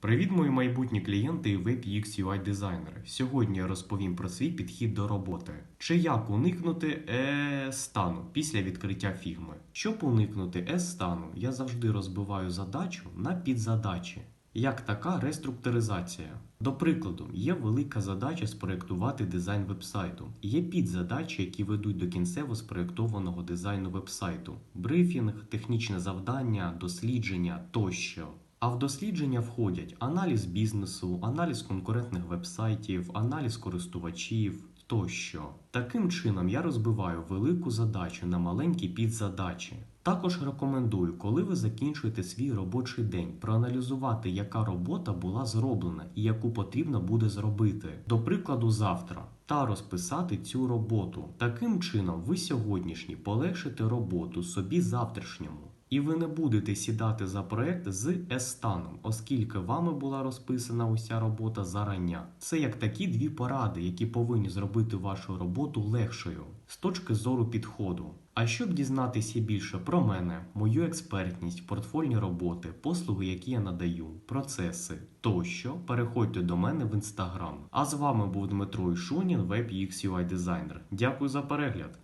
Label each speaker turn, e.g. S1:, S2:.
S1: Привіт, мої майбутні клієнти і веб UX UI дизайнери. Сьогодні я розповім про свій підхід до роботи. Чи як уникнути е стану після відкриття фігми. Щоб уникнути е стану, я завжди розбиваю задачу на підзадачі. Як така реструктуризація. До прикладу, є велика задача спроєктувати дизайн вебсайту. Є підзадачі, які ведуть до кінцево спроєктованого дизайну вебсайту: брифінг, технічне завдання, дослідження тощо. А в дослідження входять аналіз бізнесу, аналіз конкурентних вебсайтів, аналіз користувачів тощо. Таким чином я розбиваю велику задачу на маленькі підзадачі. Також рекомендую, коли ви закінчуєте свій робочий день, проаналізувати, яка робота була зроблена і яку потрібно буде зробити, до прикладу, завтра, та розписати цю роботу. Таким чином, ви сьогоднішній полегшите роботу собі завтрашньому. І ви не будете сідати за проект з С-станом, оскільки вами була розписана уся робота зарання. Це як такі дві поради, які повинні зробити вашу роботу легшою з точки зору підходу. А щоб дізнатися більше про мене, мою експертність, портфольні роботи, послуги, які я надаю, процеси тощо, переходьте до мене в інстаграм. А з вами був Дмитро Ішунін, веб UX UI дизайнер. Дякую за перегляд.